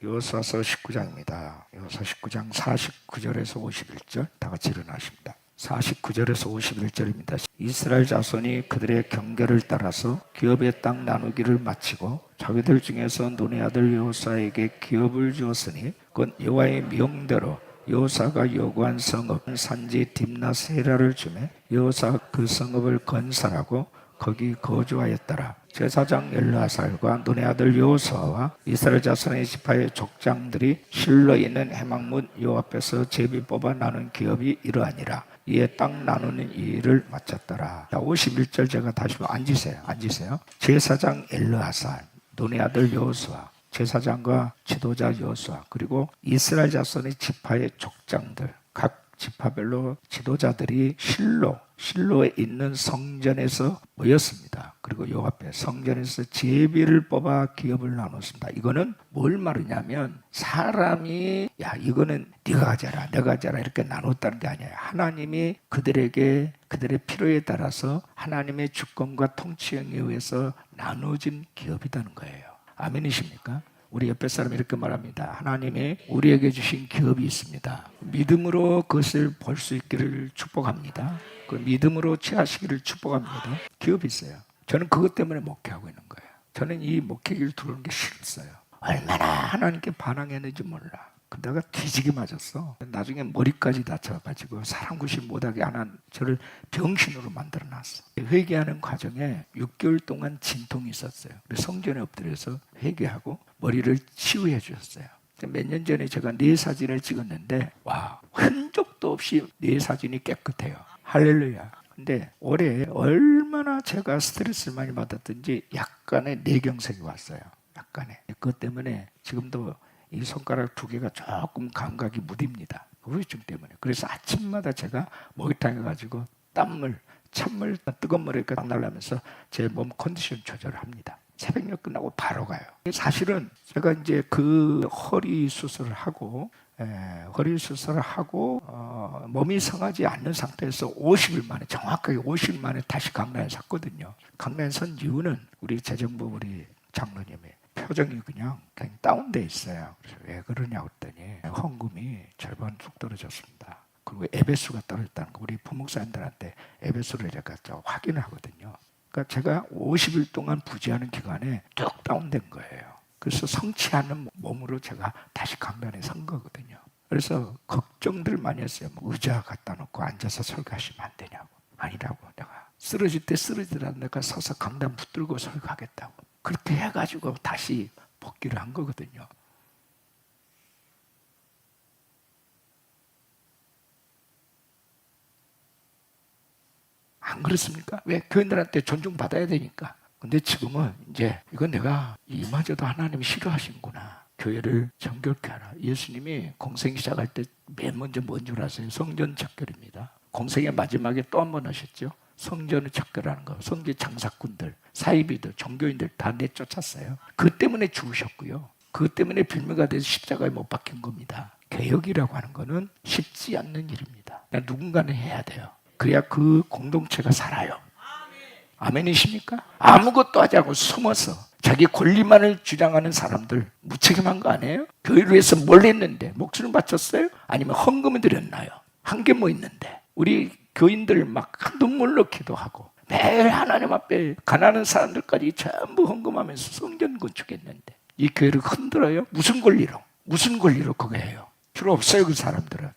요사서 19장입니다. 요사 19장 49절에서 51절 다 같이 일어나십니다. 49절에서 51절입니다. 이스라엘 자손이 그들의 경계를 따라서 기업의 땅 나누기를 마치고 자기들 중에서 눈의 아들 요사에게 기업을 주었으니 그건 여호와의 명대로 요사가 요구한 성읍 산지 딥나세라를 주매 요사 그 성읍을 건설하고 거기 거주하였더라. 제사장 엘르아살과 눈의 아들 요수아와 이스라엘 자손의 지파의 족장들이 실로 있는 해망문 요 앞에서 제비 뽑아 나눈 기업이 이러하니라. 이에 땅 나누는 일을 마쳤더라. 자, 51절 제가 다시 앉으세요. 앉으세요. 제사장 엘르아살, 눈의 아들 요수아, 제사장과 지도자 요수아, 그리고 이스라엘 자손의 지파의 족장들, 각 지파별로 지도자들이 실로 실로에 있는 성전에서 모였습니다. 그리고 요 앞에 성전에서 제비를 뽑아 기업을 나눴습니다. 이거는 뭘 말하냐면 사람이 야 이거는 네가 가져라 내가 가져라 이렇게 나눴다는 게 아니에요. 하나님이 그들에게 그들의 필요에 따라서 하나님의 주권과 통치에 의해서 나눠진 기업이라는 거예요. 아멘이십니까? 우리 옆에 사람 이렇게 말합니다. 하나님이 우리에게 주신 기업이 있습니다. 믿음으로 그것을 볼 수 있기를 축복합니다. 그 믿음으로 취하시기를 축복합니다. 기업이 있어요. 저는 그것 때문에 목회하고 있는 거예요. 저는 이 목회기를 들어오는 게 싫었어요. 얼마나 하나님께 반항했는지 몰라. 그 내가 뒤지게 맞았어. 나중에 머리까지 다쳐가지고 사람 구실 못하게 하는 저를 병신으로 만들어놨어. 회개하는 과정에 6개월 동안 진통이 있었어요. 성전에 엎드려서 회개하고 머리를 치유해 주셨어요. 몇 년 전에 제가 네 사진을 찍었는데 와 흔적도 없이 네 사진이 깨끗해요. 할렐루야. 근데 올해 얼마나 제가 스트레스를 많이 받았든지 약간의 뇌경색이 왔어요. 약간의. 그것 때문에 지금도 이 손가락 두 개가 조금 감각이 무딥니다. 우울증 때문에. 그래서 아침마다 제가 목욕탕에 가지고 땀물, 찬물, 뜨거운 물에 딱 날라면서 제 몸 컨디션 조절을 합니다. 새벽녘 끝나고 바로 가요. 사실은 제가 이제 그 허리 수술을 하고 에, 허리 수술을 하고 어, 몸이 성하지 않는 상태에서 50일 만에 정확하게 50일 만에 다시 강남에 샀거든요. 강남에 선 이유는 우리 재정부 우리 장로님이 표정이 그냥, 그냥 다운돼 있어요. 그래서 왜 그러냐고 했더니 헌금이 절반 뚝 떨어졌습니다. 그리고 에베수가 떨어졌다는 거 우리 부목사님들한테 에베수를 제가 저 확인을 하거든요. 그러니까 제가 50일 동안 부지하는 기간에 뚝 다운된 거예요. 그래서 성치 않은 몸으로 제가 다시 강단에 선 거거든요. 그래서 걱정들 많이 했어요. 뭐 의자 갖다 놓고 앉아서 설교하시면 안 되냐고. 아니라고 내가 쓰러질 때 쓰러지더라도 내가 서서 강단 붙들고 설교하겠다고. 그렇게 해가지고 다시 복귀를 한 거거든요. 안 그렇습니까? 왜? 교인들한테 존중받아야 되니까. 근데 지금은 이제 이건 내가 이마저도 하나님이 싫어하시는구나. 교회를 정결케 하라. 예수님이 공생 시작할 때 맨 먼저 뭔 줄 아세요? 성전 척결입니다. 공생의 마지막에 또 한 번 하셨죠. 성전을 척결하는 거. 성전 장사꾼들, 사이비들, 종교인들 다 내쫓았어요. 그 때문에 죽으셨고요. 그 때문에 빌미가 돼서 십자가에 못 박힌 겁니다. 개혁이라고 하는 거는 쉽지 않는 일입니다. 누군가는 해야 돼요. 그래야 그 공동체가 살아요. 아멘이십니까? 아무것도 하지 않고 숨어서 자기 권리만을 주장하는 사람들 무책임한 거 아니에요? 교회를 위해서 뭘 했는데 목숨을 바쳤어요? 아니면 헌금을 드렸나요? 한 게 뭐 있는데 우리 교인들 막 눈물로 기도하고 매일 하나님 앞에 가난한 사람들까지 전부 헌금하면서 성전 건축했는데 이 교회를 흔들어요? 무슨 권리로? 무슨 권리로 그거 해요? 필요 없어요 그 사람들은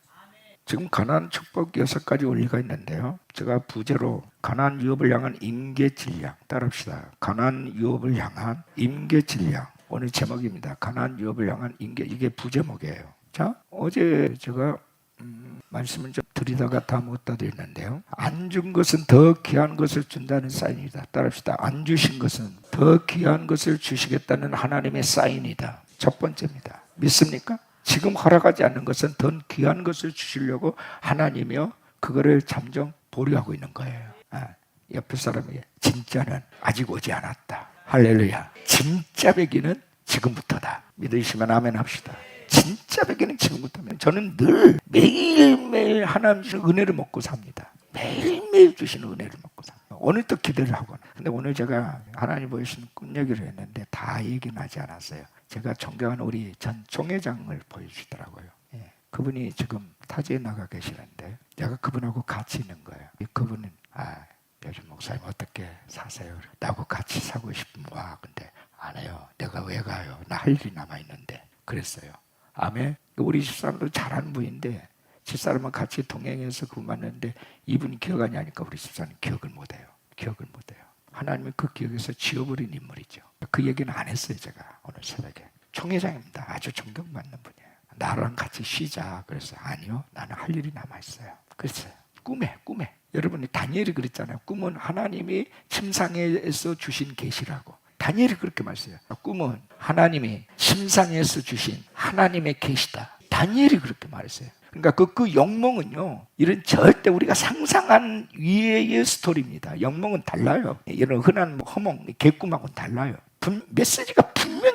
지금 가난 축복 여섯 가지 원리가 있는데요. 제가 부제로 가난 유업을 향한 임계 질량 따라합시다. 가난 유업을 향한 임계 질량 오늘 제목입니다. 가난 유업을 향한 임계 이게 부제목이에요. 자 어제 제가 음, 말씀을 좀 드리다가 다 못다 드렸는데요. 안 준 것은 더 귀한 것을 준다는 사인이다. 따라합시다. 안 주신 것은 더 귀한 것을 주시겠다는 하나님의 사인이다. 첫 번째입니다. 믿습니까? 지금 허락하지 않는 것은 더 귀한 것을 주시려고 하나님이요 그거를 잠정 보류하고 있는 거예요. 아, 옆에 사람에게 진짜는 아직 오지 않았다. 할렐루야. 진짜 배기는 지금부터다. 믿으시면 아멘 합시다. 진짜 배기는 지금부터면 저는 늘 매일매일 하나님 주시는 은혜를 먹고 삽니다. 매일매일 주시는 은혜를 먹고 삽니다. 오늘 또 기대를 하고. 근데 오늘 제가 하나님 보여주신 꿈 얘기를 했는데 다 얘기는 하지 않았어요. 제가 존경하는 우리 전 총회장을 보여주더라고요. 예. 그분이 지금 타지에 나가 계시는데 내가 그분하고 같이 있는 거예요. 이 그분은 아 요즘 목사님 어떻게 사세요? 나하고 같이 사고 싶으면 와. 근데 안 해요. 내가 왜 가요? 나 할 일이 남아 있는데 그랬어요. 아멘. 우리 집사람도 잘하는 분인데 집사람은 같이 동행해서 그분 만났는데 이분이 기억 안 나니까 우리 집사람 기억을 못해요. 기억을 못해요. 하나님이 그 기억에서 지워버린 인물이죠. 그 얘기는 안 했어요 제가 오늘 새벽에. 총회장입니다. 아주 존경받는 분이에요. 나랑 같이 쉬자. 그래서 아니요. 나는 할 일이 남아 있어요. 그랬어요. 꿈에 꿈에. 여러분이 다니엘이 그랬잖아요. 꿈은 하나님이 침상에서 주신 계시라고. 다니엘이 그렇게 말했어요. 꿈은 하나님이 침상에서 주신 하나님의 계시다. 다니엘이 그렇게 말했어요. 그러니까 그, 그 영몽은요, 이런 절대 우리가 상상한 위의 스토리입니다. 영몽은 달라요. 이런 흔한 뭐 허몽, 개꿈하고는 달라요. 분- 메시지가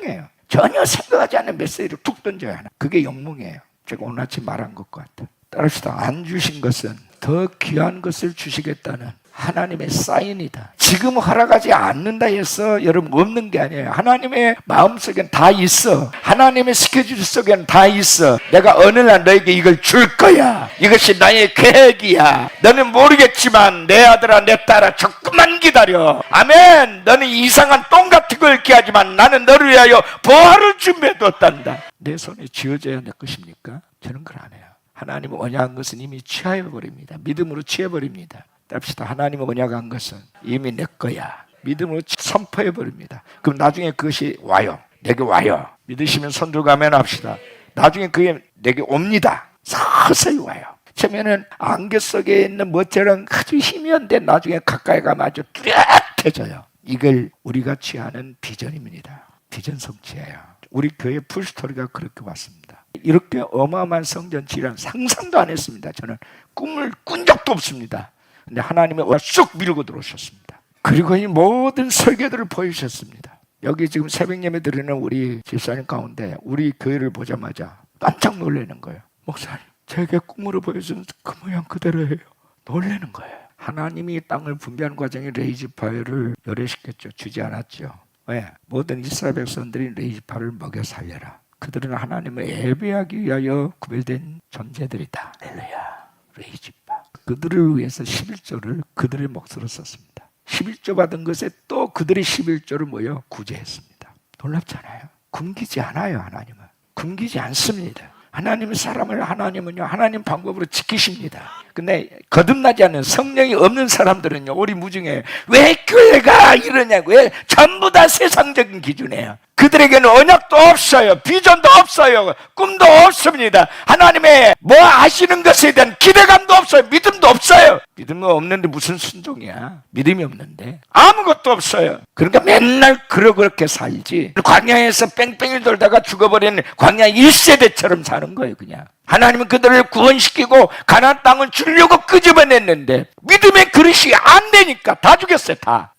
분명해요. 전혀 생각하지 않는 메시지를 툭 던져요. 하나. 그게 영몽이에요. 제가 오늘 아침 말한 것과 같아. 따라합시다. 안 주신 것은 더 귀한 것을 주시겠다는 하나님의 사인이다. 지금 허락하지 않는다 해서 여러분 없는 게 아니에요. 하나님의 마음속엔 다 있어. 하나님의 스케줄 속엔 다 있어. 내가 어느 날 너에게 이걸 줄 거야. 이것이 나의 계획이야. 너는 모르겠지만 내 아들아 내 딸아 조금만 기다려. 아멘. 너는 이상한 똥 같은 걸 기하지만 나는 너를 위하여 보화를 준비해뒀단다. 내 손에 쥐어져야 내 것입니까? 저는 그걸 안 해요. 하나님은 언약한 것은 이미 취하여 버립니다. 믿음으로 취해 버립니다. 답시다. 하나님은 언약한 것은 이미 내 거야. 믿음으로 선포해 버립니다. 그럼 나중에 그것이 와요. 내게 와요. 믿으시면 손 들고 가면 합시다. 나중에 그게 내게 옵니다. 서서히 와요. 처음에는 안개 속에 있는 멋처럼 아주 희미한데 나중에 가까이 가면 아주 뚜렷해져요. 이걸 우리가 취하는 비전입니다. 비전 성취예요. 우리 교회 풀스토리가 그렇게 왔습니다. 이렇게 어마어마한 성전 질환 상상도 안 했습니다. 저는 꿈을 꾼 적도 없습니다. 근데 하나님이 쑥 밀고 들어오셨습니다. 그리고 이 모든 설계들을 보여주셨습니다. 여기 지금 새벽 예배 드리는 우리 집사님 가운데 우리 교회를 보자마자 깜짝 놀라는 거예요. 목사님, 제게 꿈으로 보여준 그 모양 그대로예요. 놀라는 거예요. 하나님이 땅을 분배하는 과정에 레이지파이를 열애시켰죠. 주지 않았죠. 왜? 모든 이스라엘 백성들이 레이지파를 먹여 살려라. 그들은 하나님을 예배하기 위하여 구별된 존재들이다. 할렐루야. 레이지파. 그들을 위해서 11조를 그들의 몫으로 썼습니다. 11조 받은 것에 또 그들의 11조를 모여 구제했습니다. 놀랍잖아요. 굶기지 않아요, 하나님은. 굶기지 않습니다. 하나님은 사람을 하나님은요 하나님 방법으로 지키십니다. 근데 거듭나지 않는 성령이 없는 사람들은요 우리 무중에 왜 교회가 이러냐고 왜 전부 다 세상적인 기준이에요. 그들에게는 언약도 없어요. 비전도 없어요. 꿈도 없습니다. 하나님의 뭐 하시는 것에 대한 기대감도 없어요. 믿음도 없어요. 믿음이 없는데 무슨 순종이야? 믿음이 없는데 아무것도 없어요. 그러니까 맨날 그러 그렇게 살지. 광야에서 뺑뺑이 돌다가 죽어버리는 광야 1세대처럼 사는 거예요, 그냥. 하나님은 그들을 구원시키고 가나안 땅을 주려고 끄집어냈는데 믿음의 그릇이 안 되니까 다 죽였어요, 다.